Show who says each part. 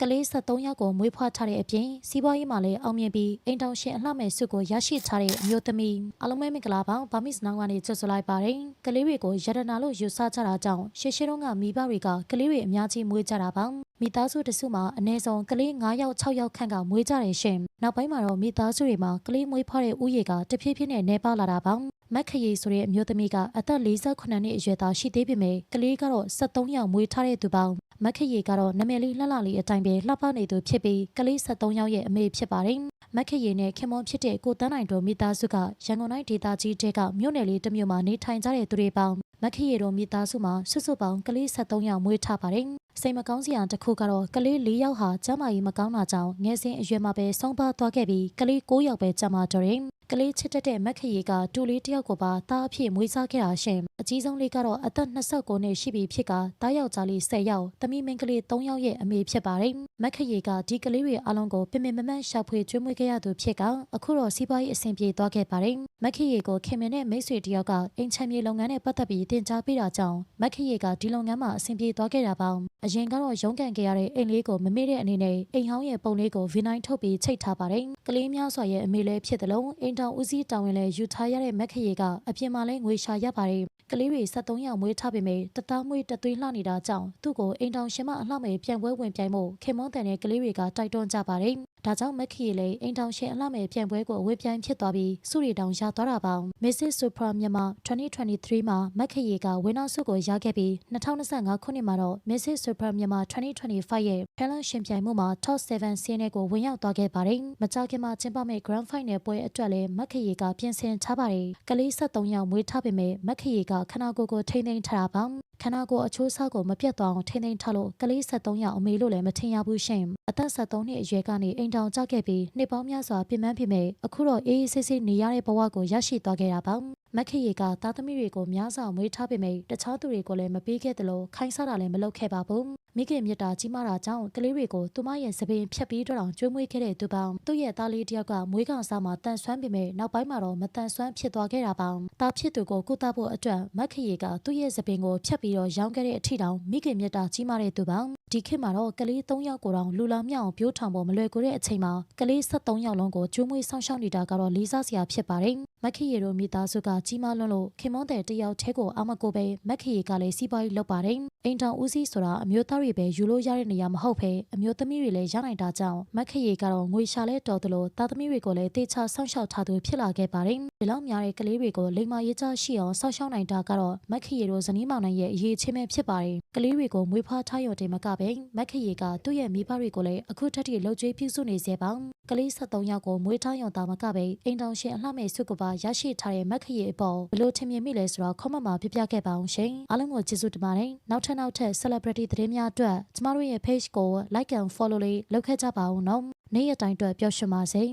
Speaker 1: ကလေး73ယောက်ကိုမွေးဖွားထားတဲ့အပြင်စီးပွားရေးမှာလည်းအောင်မြင်ပြီးအိမ်တောင်ရှင်အလှမဲ့စုကိုရရှိထားတဲ့အမျိုးသမီးအလုံးမဲမင်္ဂလာပါဗာမစ်နောင်ကနေကြိုဆိုလိုက်ပါတယ်ကလေးတွေကိုရတနာလို့ယူဆကြတာကြောင့်ရှေ့ရှေ့တုန်းကမိဘတွေကကလေးတွေအများကြီးမွေးကြတာပါမိသားစုတစုမှာအနည်းဆုံးကလေး9ယောက်6ယောက်ခန့်ကမွေးကြတယ်ရှင်နောက်ပိုင်းမှာတော့မိသားစုတွေမှာကလေးမွေးဖွားတဲ့ဥယေကတဖြည်းဖြည်းနဲ့နှဲပါလာတာပါမက်ခရီဆိုတဲ့အမျိုးသမီးကအသက်48နှစ်အရွယ်သားရှိသေးပေမဲ့ကလေးကတော့73ယောက်မွေးထားတဲ့သူပေါင်း မက်ခရီကတော့နမယ်လေးလှလှလေးအတိုင်းပဲလှပနေသူဖြစ်ပြီးကလေး73ယောက်ရဲ့အမေဖြစ်ပါတယ်မက်ခရီနဲ့ခင်မွန်ဖြစ်တဲ့ကိုတန်းနိုင်တို့မိသားစုကရန်ကုန်တိုင်းဒေသကြီးတဲကမြို့နယ်လေးတစ်မြို့မှာနေထိုင်ကြတဲ့သူတွေပေါင်းမက်ခရီတို့မိသားစုမှာစုစုပေါင်းကလေး73ယောက်မွေးထားပါတယ်စိတ်မကောင်းစရာတစ်ခုကတော့ကလေး၄ယောက်ဟာကျန်းမာရေးမကောင်းတာကြောင့်ငယ်စဉ်အရွယ်မှာပဲဆုံးပါသွားခဲ့ပြီးကလေး၉ယောက်ပဲကျန်းမာတော့တယ်ကလေးချစ်တတ်တဲ့မက်ခရီကတူလေးတစ်ယောက်ကိုပါတားအဖြစ်မွေးစားခဲ့တာရှင်အကြီးဆုံးလေးကတော့အသက်29နှစ်ရှိပြီဖြစ်ကတားယောက်ျားလေး10ယောက်သမီးမင်းကလေး3ယောက်ရဲ့အမေဖြစ်ပါတယ်မက်ခရီကဒီကလေးတွေအလုံးကိုပင်ပင်မမတ်ရှာဖွေကျွေးမွေးခဲ့ရသူဖြစ်ကအခုတော့စီးပွားရေးအဆင်ပြေသွားခဲ့ပါတယ်မက်ခရီကိုခင်မင်နဲ့မိတ်ဆွေတယောက်ကအိမ်ချမ်းမြေလုပ်ငန်းနဲ့ပတ်သက်ပြီးတင် जा ပေးတာကြောင့်မက်ခရီကဒီလုပ်ငန်းမှာအဆင်ပြေသွားခဲ့တာပေါ့အရင်ကတော့ရုန်းကန်ခဲ့ရတဲ့အိမ်လေးကိုမမေ့တဲ့အနေနဲ့အိမ်ဟောင်းရဲ့ပုံလေးကိုဗီနိုင်းထုတ်ပြီးချိတ်ထားပါတယ်ကလေးများစွာရဲ့အမေလည်းဖြစ်တယ်လို့အိမ်တောင်ဦးစီးတောင်ဝင်လည်းယူထားရတဲ့မက်ခရီကအပြင်မှာလည်းငွေရှာရပါတယ်ကလေးတွေ73ယောက်မွေးထားပေမဲ့တသားမွေးတသွေးလှနေတာကြောင့်သူ့ကိုအိမ်တောင်ရှင်မအလှမဲ့ပြန်ပွဲဝင်ပြိုင်ဖို့ခင်မွန်းတန်တဲ့ကလေးတွေကတိုက်တွန်းကြပါတယ် ဒါကြောင့်မက်ခီလည်းအိမ်တောင်ရှင်အလှမဲ့ပြန်ပွဲကိုအဝေးပြိုင်ဖြစ်သွားပြီးစုရီတောင်ရသွားတာပါမစ်စစ်ဆူပရာမြန်မာ2023မှာမက်ခီကဝင်းနောက်စုကိုရခဲ့ပြီး2025ခုနှစ်မှာတော့မစ်စစ်ဆူပရာမြန်မာ2025ရဲ့ Challenge ရှင်ပြိုင်မှုမှာ Top 7စီးနယ်ကိုဝင်ရောက်သွားခဲ့ပါတယ်မကြခင်မှာကျင်းပမဲ့ Grand Final ပွဲအတွက်လည်းမက်ခီကပြင်ဆင်ထားပါတယ်ကလေး73ယောက်မွေးထားပေမဲ့မက်ခီကခနာကိုယ်ကိုထိမ့်သိမ်းထားတာပါခနာကိုယ်အချိုးအစားကိုမပြတ်သွားအောင်ထိမ့်သိမ်းထားလို့ကလေး73ယောက်အမေလို့လည်းမထင်ရဘူးရှင်အသက်73နှစ်အရွယ်ကနေအိမ်တောင်ကျခဲ့ပြီးနှစ်ပေါင်းများစွာပြင်ပန်းဖြစ်မဲ့အခုတော့အေးအေးဆေးဆေးနေရတဲ့ဘဝကိုရရှိသွားခဲ့တာပါ မက်ခရီကသားသမီးတွေကိုများစွာမွေးထားပေမဲ့တခြားသူတွေကိုလည်းမပေးခဲ့သလိုခိုင်းစားတာလည်းမလုပ်ခဲ့ပါဘူးမိခင်မြတ်တာကြီးမားတာကြောင့်ကလေးတွေကိုသူမရဲ့သပင်ဖြတ်ပြီးတော့ကျွေးမွေးခဲ့တဲ့သူပေါင်းသူ့ရဲ့သားလေးတယောက်ကမွေးကောင်စားမှာတန်ဆွမ်းပေမဲ့နောက်ပိုင်းမှာတော့မတန်ဆွမ်းဖြစ်သွားခဲ့တာပေါင်းသားဖြစ်သူကိုကုသဖို့အတွက်မက်ခရီကသူ့ရဲ့သပင်ကိုဖြတ်ပြီးတော့ရောင်းခဲ့တဲ့အထိတောင်မိခင်မြတ်တာကြီးမားတဲ့သူပေါင်းဒီခေတ်မှာတော့ကလေး3ယောက်ကိုတောင်လူလာမြောက်အောင်ပြိုးထောင်ဖို့မလွယ်ကူတဲ့အချိန်မှာကလေး73ယောက်လုံးကိုကျွေးမွေးဆောင်ရှောက်နေတာကတော့လေးစားစရာဖြစ်ပါတယ် မက်ခရီတို့မိသားစုကကြီးမားလွန်းလို့ခင်မွန်းတဲ့တယောက်ထဲကိုအမကိုပဲမက်ခရီကလည်းစီးပွားရေးလုပ်ပါတယ်အိမ်တောင်ဦးစီးဆိုတာအမျိုးသားတွေပဲယူလို့ရတဲ့နေရာမဟုတ်ဘဲအမျိုးသမီးတွေလည်းရနိုင်တာကြောင့်မက်ခရီကတော့ငွေရှာလဲတော်တယ်လို့သားသမီးတွေကိုလည်းတေချာဆောင်းရှောက်ထားသူဖြစ်လာခဲ့ပါတယ်ဒီလောက်များတဲ့ကလေးတွေကိုလိမ္မာရေးချရှိအောင်ဆောက်ရှောက်နိုင်တာကတော့မက်ခရီတို့ဇနီးမောင်နှံရဲ့အရေးချင်းပဲဖြစ်ပါတယ်ကလေးတွေကိုမွေးဖွားထားရုံတည်းမကပဲမက်ခရီကသူ့ရဲ့မိဘတွေကိုလည်းအခုထက်ထိလှုပ်ကြွေးပြုစုနေစေပါကလေး73ယောက်ကိုမွေးထားရုံသာမကပဲအိမ်တောင်ရှင်အလှမဲ့စုကပါရရှိထားတဲ့မက်ခရီအပေါ်ဘလို့ထင်မြင်မိလဲဆိုတော့ comment မှာပြပြခဲ့ပါအောင်ရှင်အားလုံးကိုကျေးဇူးတင်ပါတယ်နောက်ထပ်နောက်ထပ် celebrity သတင်းများအတွက်ကျမတို့ရဲ့ page ကို like and follow လေးလုပ်ခဲ့ကြပါဦးနော်နေ့ရက်တိုင်းအတွက်ပျော်ရွှင်ပါစေ